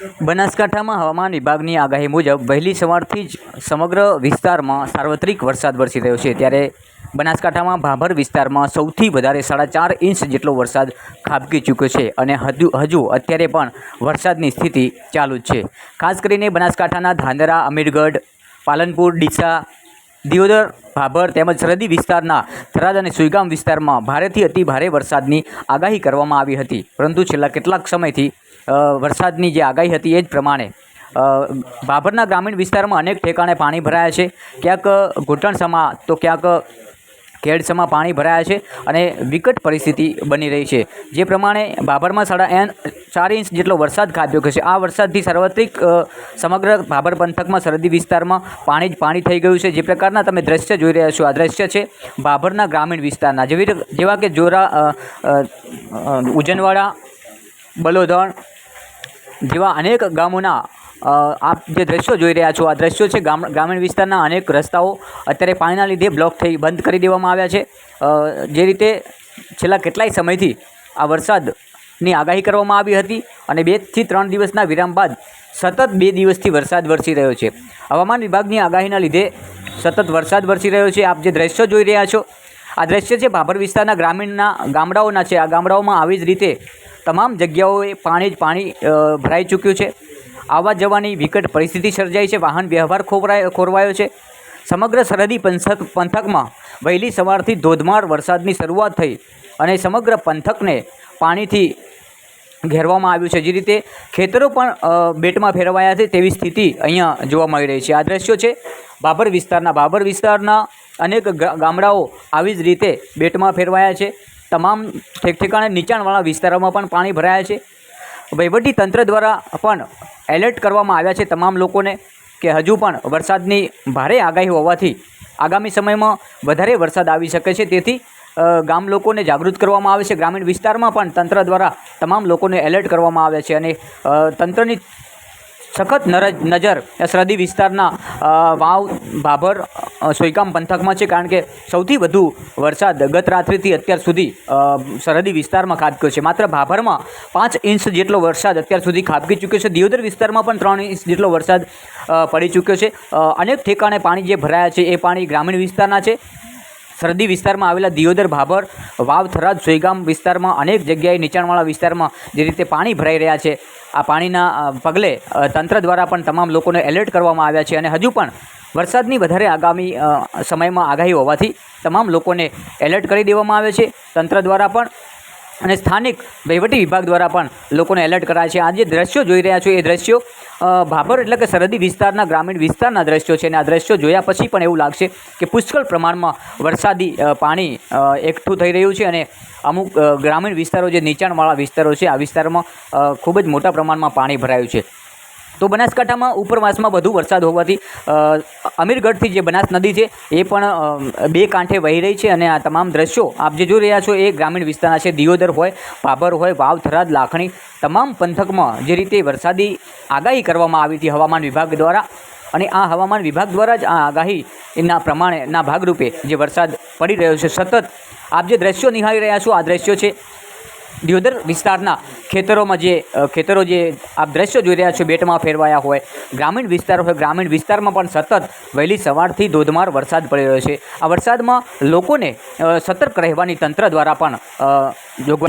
બનાસકાંઠામાં હવામાન વિભાગની આગાહી મુજબ વહેલી સવારથી જ સમગ્ર વિસ્તારમાં સાર્વત્રિક વરસાદ વરસી રહ્યો છે. ત્યારે બનાસકાંઠામાં ભાભર વિસ્તારમાં સૌથી વધારે સાડા ચાર ઇંચ જેટલો વરસાદ ખાબકી ચૂક્યો છે અને હજુ હજુ અત્યારે પણ વરસાદની સ્થિતિ ચાલુ જ છે. ખાસ કરીને બનાસકાંઠાના ધાંધરા, અમીરગઢ, પાલનપુર, ડીસા, દિયોદર, ભાભર તેમજ સરહદી વિસ્તારના થરાદ અને સુઈગામ વિસ્તારમાં ભારેથી અતિ ભારે વરસાદની આગાહી કરવામાં આવી હતી. પરંતુ છેલ્લા કેટલાક સમયથી વરસાદની જે આગાહી હતી એ જ પ્રમાણે. ભાભરના ગ્રામીણ વિસ્તારમાં અનેક ઠેકાણે પાણી ભરાયા છે. ક્યાંક ઘૂંટણસમા તો ક્યાંક કેડસમાં પાણી ભરાયા છે અને વિકટ પરિસ્થિતિ બની રહી છે. જે પ્રમાણે ભાભરમાં સાડા એન, ચાર ઇંચ જેટલો વરસાદ ખાબક્યો છે. આ વરસાદથી સાર્વત્રિક સમગ્ર ભાભર પંથકમાં સરહદી વિસ્તારમાં પાણી જ પાણી થઈ ગયું છે. જે પ્રકારના તમે દ્રશ્ય જોઈ રહ્યા છો, આ દ્રશ્ય છે ભાભરના ગ્રામીણ વિસ્તારના. જેવી જેવા કે જોરા ઉજનવાડા બલોદણ જેવા અનેક ગામોના આપ જે દ્રશ્યો જોઈ રહ્યા છો, આ દ્રશ્યો છે ગામ, ગ્રામીણ વિસ્તારના અનેક રસ્તાઓ. અત્યારે પાણીના લીધે બ્લોક થઈ, બંધ કરી દેવામાં આવ્યા છે. જે રીતે છેલ્લા કેટલાય સમયથી આ વરસાદની આગાહી કરવામાં આવી હતી અને બેથી ત્રણ દિવસના વિરામ બાદ સતત બે દિવસથી વરસાદ વરસી રહ્યો છે. હવામાન વિભાગની આગાહીના લીધે સતત વરસાદ વરસી રહ્યો છે. આપ જે દ્રશ્યો જોઈ રહ્યા છો, આ દ્રશ્ય છે ભાભર વિસ્તારના ગ્રામીણના ગામડાઓના છે. આ ગામડાઓમાં આવી જ રીતે તમામ જગ્યાઓએ પાણી જ પાણી ભરાઈ ચૂક્યું છે. આવવા જવાની વિકટ પરિસ્થિતિ સર્જાઈ છે. વાહન વ્યવહાર ખોવરાય, ખોરવાયો છે. સમગ્ર સરહદી પંથક, પંથકમાં વહેલી સવારથી ધોધમાર વરસાદની શરૂઆત થઈ અને સમગ્ર પંથકને પાણીથી ઘેરવામાં આવ્યું છે. જે રીતે ખેતરો પણ બેટમાં ફેરવાયા છે તેવી સ્થિતિ અહીંયા જોવા મળી રહી છે. આ દ્રશ્યો છે બાબર વિસ્તારના. બાબર વિસ્તારના અનેક ગામડાઓ આવી જ રીતે બેટમાં ફેરવાયા છે. તમામ ઠેક ઠેકાણે નીચાણવાળા વિસ્તારોમાં પણ પાણી ભરાયા છે. વહીવટી તંત્ર દ્વારા પણ એલર્ટ કરવામાં આવ્યા છે તમામ લોકોને કે હજુ પણ વરસાદની ભારે આગાહી હોવાથી આગામી સમયમાં વધારે વરસાદ આવી શકે છે. તેથી ગામ લોકોને જાગૃત કરવામાં આવે છે. ગ્રામીણ વિસ્તારમાં પણ તંત્ર દ્વારા તમામ લોકોને એલર્ટ કરવામાં આવે છે અને તંત્રની સખત નજર સરહદી વિસ્તારના વાવ ભાભર સોયકામ પંથકમાં છે. કારણ કે સૌથી વધુ વરસાદ ગત રાત્રિથી અત્યાર સુધી સરહદી વિસ્તારમાં ખાબક્યો છે. માત્ર ભાભરમાં પાંચ ઇંચ જેટલો વરસાદ અત્યાર સુધી ખાબકી ચૂક્યો છે. દિયોદર વિસ્તારમાં પણ ત્રણ ઇંચ જેટલો વરસાદ પડી ચૂક્યો છે. અનેક ઠેકાણે પાણી જે ભરાયા છે એ પાણી ગ્રામીણ વિસ્તારના છે. સરહદી વિસ્તારમાં આવેલા દિયોદર ભાભર, વાવ થરાદ સોયગામ વિસ્તારમાં અનેક જગ્યાએ નીચાણવાળા વિસ્તારમાં જે રીતે પાણી ભરાઈ રહ્યા છે. આ પાણીના પગલે તંત્ર દ્વારા પણ તમામ લોકોને એલર્ટ કરવામાં આવ્યા છે અને હજુ પણ વરસાદની વધારે આગામી સમયમાં આગાહી હોવાથી તમામ લોકોને એલર્ટ કરી દેવામાં આવે છે. તંત્ર દ્વારા પણ અને સ્થાનિક વહીવટી વિભાગ દ્વારા પણ લોકોને એલર્ટ કરાયા છે. આ જે દ્રશ્યો જોઈ રહ્યા છો, એ દ્રશ્યો ભાભર એટલે કે સરહદી વિસ્તારના, ગ્રામીણ વિસ્તારના દ્રશ્યો છે. અને આ દ્રશ્યો જોયા પછી પણ એવું લાગશે કે પુષ્કળ પ્રમાણમાં વરસાદી પાણી એકઠું થઈ રહ્યું છે. અને અમુક ગ્રામીણ વિસ્તારો જે નીચાણવાળા વિસ્તારો છે, આ વિસ્તારમાં ખૂબ જ મોટા પ્રમાણમાં પાણી ભરાયું છે. તો બનાસકાંઠામાં ઉપરવાસમાં વધુ વરસાદ હોવાથી અમીરગઢથી જે બનાસ નદી છે, એ પણ બે કાંઠે વહી રહી છે અને આ તમામ દ્રશ્યો આપ જે જોઈ રહ્યા છો એ ગ્રામીણ વિસ્તારના છે. દિયોદર હોય ભાભર હોય, વાવ, થરાદ, લાખણી તમામ પંથકમાં જે રીતે વરસાદી આગાહી કરવામાં આવી હતી હવામાન વિભાગ દ્વારા અને આ હવામાન વિભાગ દ્વારા જ આ આગાહી એના પ્રમાણેના ભાગરૂપે જે વરસાદ પડી રહ્યો છે, સતત આપ જે દ્રશ્યો નિહાળી રહ્યા છો, આ દ્રશ્યો છે દિયોદર વિસ્તારના ખેતરોમાં જે ખેતરો જે આપ દ્રશ્યો જોઈ રહ્યા છો, બેટમાં ફેરવાયા હોય, ગ્રામીણ વિસ્તાર હોય, ગ્રામીણ વિસ્તારમાં પણ સતત વહેલી સવારથી ધોધમાર વરસાદ પડી રહ્યો છે. આ વરસાદમાં લોકોને સતર્ક રહેવાની તંત્ર દ્વારા પણ જોગવાઈ